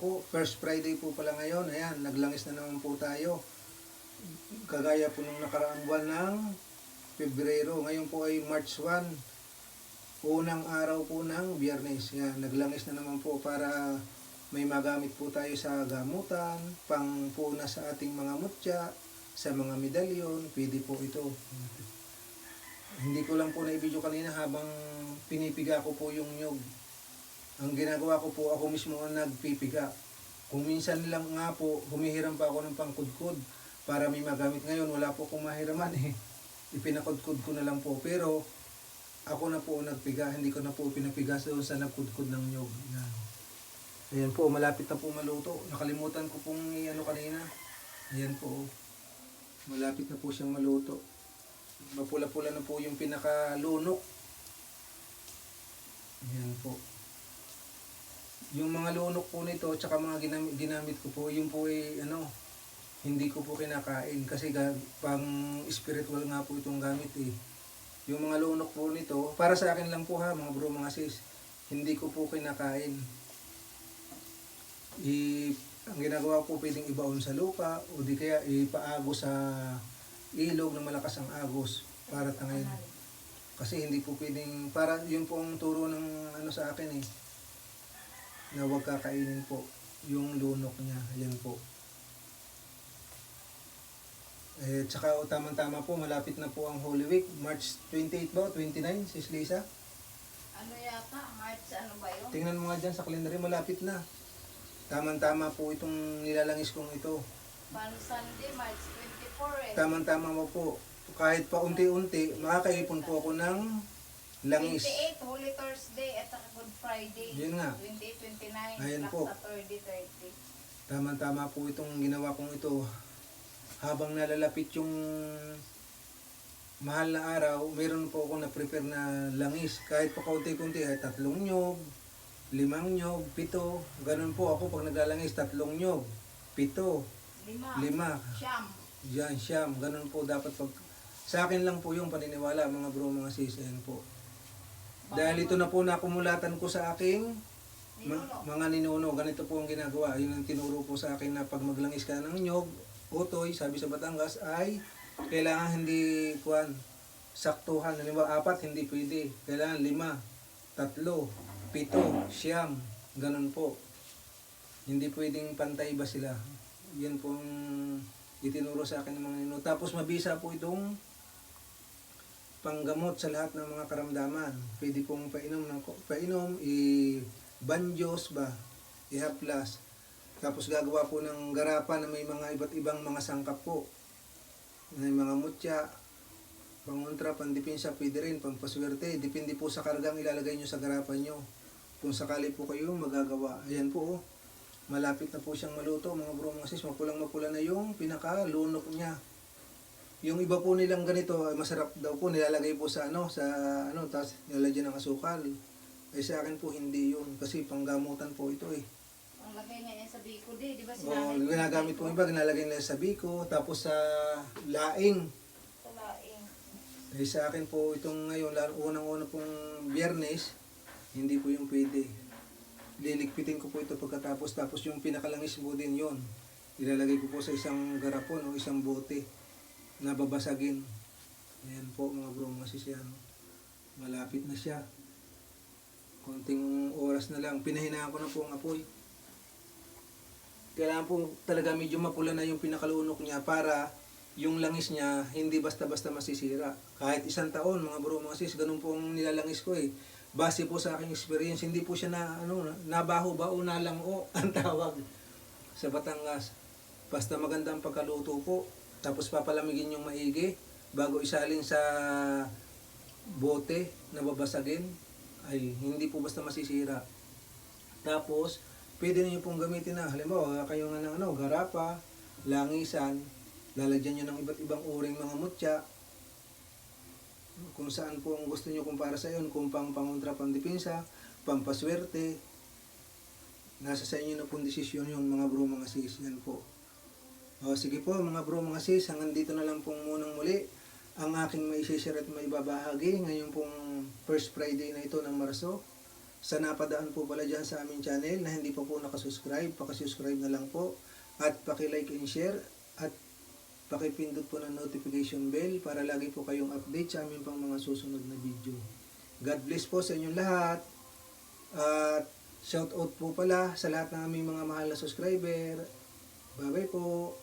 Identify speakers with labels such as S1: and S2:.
S1: po, first Friday po pala ngayon. Ayan, naglangis na naman po tayo. Kagaya po nung nakaraang buwan ng Pebrero. Ngayon po ay March 1. Unang araw po ng biyernes. Yan, naglangis na naman po para may magamit po tayo sa gamutan, pang puna sa ating mga mutya, sa mga medalyon, pwede po ito. Hindi ko lang po na-video kanina habang pinipiga ko po yung nyog. Ang ginagawa ko po, ako mismo ang nagpipiga. Kung minsan lang nga po, humihiram pa ako ng pangkudkod para may magamit ngayon. Wala po akong mahiraman eh. Ipinakudkod ko na lang po. Pero ako na po nagpiga. Hindi ko na po pinapiga doon sa nagkudkod ng nyog. Yan. Ayan po, malapit na po maluto. Nakalimutan ko pong ano kanina. Ayan po. Malapit na po siyang maluto. Mapula-pula na po yung pinakalunok. Ayan po. Yung mga lunok po nito, tsaka mga ginamit, ginamit ko po, yung po ay ano, hindi ko po kinakain. Kasi pang spiritual nga po itong gamit eh. Yung mga lunok po nito, para sa akin lang po ha, mga bro, mga sis, hindi ko po kinakain. I, ang ginagawa ko pwedeng ibaon sa lupa o di kaya ipaagos sa ilog na malakas ang agos para tangayin. Kasi hindi po pwedeng, para yun po ang turo ng ano sa akin eh, na huwag kakainin po yung lunok niya. Ayan po. Eh, tsaka o, tamang-tama po, malapit na po ang Holy Week. March 28 ba? 29, Sis Lisa?
S2: Ano yata? March ano ba yun?
S1: Tingnan mo nga dyan sa kalendary, malapit na. Tamang-tama po itong nilalangis kong ito.
S2: Paano Sunday? March 24 eh.
S1: Tamang-tama mo po. Kahit pa unti-unti, makakaipon po ako ng langis.
S2: 28, Holy Thursday at saka Good Friday.
S1: Yun nga.
S2: 28, 29,
S1: Ayan po.
S2: Saturday, 30.
S1: Tama-tama po itong ginawa kong ito. Habang nalalapit yung mahal na araw, meron po ako na-prepare na langis. Kahit pa kaunti-kunti, ay tatlong nyog, limang nyog, pito. Ganun po ako pag naglalangis, tatlong nyog, pito,
S2: Lima.
S1: lima,
S2: Siyam.
S1: yan, siyam. Ganun po dapat pag... Sa akin lang po yung paniniwala, mga bro, mga sis, ayan po. Dahil ito na po nakumulatan ko sa aking Ma- mga ninuno, ganito po ang ginagawa. Yun ang tinuro po sa akin na pag maglangis ka ng nyog, utoy, sabi sa Batangas, ay kailangan hindi kuan saktuhan. Halimbawa, apat, hindi pwede. Kailangan lima, tatlo, pito, siyam. Ganun po. Hindi pwedeng pantay ba sila. Yan po ang itinuro sa akin ng mga ninuno. Tapos mabisa po itong panggamot sa lahat ng mga karamdaman. Pwede pong painom ng painom, i banjos ba, ihaplas. Tapos gagawa po ng garapan na may mga iba't ibang mga sangkap po. May mga mutya, pangontra, pandipinsa, pwede rin, pampaswerte. Depende po sa kargang ilalagay nyo sa garapan nyo. Kung sakali po kayo magagawa. Ayan po, oh. malapit na po siyang maluto. Mga bro, mga sis, mapulang mapula na yung pinakalunok niya. Yung iba po nilang ganito, ay masarap daw po, nilalagay po sa ano, sa ano, tapos nilalagyan ng asukal. Ay sa akin po hindi yun, kasi panggamutan po ito eh.
S2: Ang lagay nga yan sa Biko di, di ba sinabi?
S1: ginagamit po iba, ginalagay nila sa biko, tapos sa laing.
S2: Sa laing.
S1: Ay sa akin po itong ngayon, lalo unang-una pong biyernes, hindi po yung pwede. Liligpitin ko po ito pagkatapos, tapos yung pinakalangis po din yon Ilalagay ko po sa isang garapon o isang bote na babasagin. Ayan po mga bro, mga sisyan. Malapit na siya. Konting oras na lang. Pinahinaan ko na po ang apoy. Kailangan po talaga medyo mapula na yung pinakalunok niya para yung langis niya hindi basta-basta masisira. Kahit isang taon, mga bro, mga sis, ganun po ang nilalangis ko eh. Base po sa aking experience, hindi po siya na, ano, nabaho ba o nalango ang tawag sa Batangas. Basta maganda ang pagkaluto po. Tapos papalamigin yung maigi bago isalin sa bote na babasagin ay hindi po basta masisira. Tapos, pwede niyo pong gamitin na, halimbawa, kayo nga ng ano, garapa, langisan, lalagyan nyo ng iba't ibang uring mga mutya, kung saan po ang gusto nyo kung para sa yun, kung pang pangontra pandipinsa, pampaswerte, nasa sa inyo na pong desisyon yung mga bro, mga sis, yan po. O, sige po mga bro, mga sis, hanggang dito na lang pong munang muli ang aking may share at may babahagi ngayong pong first Friday na ito ng Marso. sa napadaan po pala dyan sa aming channel na hindi pa po nakasubscribe, pakasubscribe na lang po at pakilike and share at pakipindot po ng notification bell para lagi po kayong update sa aming pang mga susunod na video. God bless po sa inyong lahat at shout out po pala sa lahat ng aming mga mahal na subscriber. Bye bye po.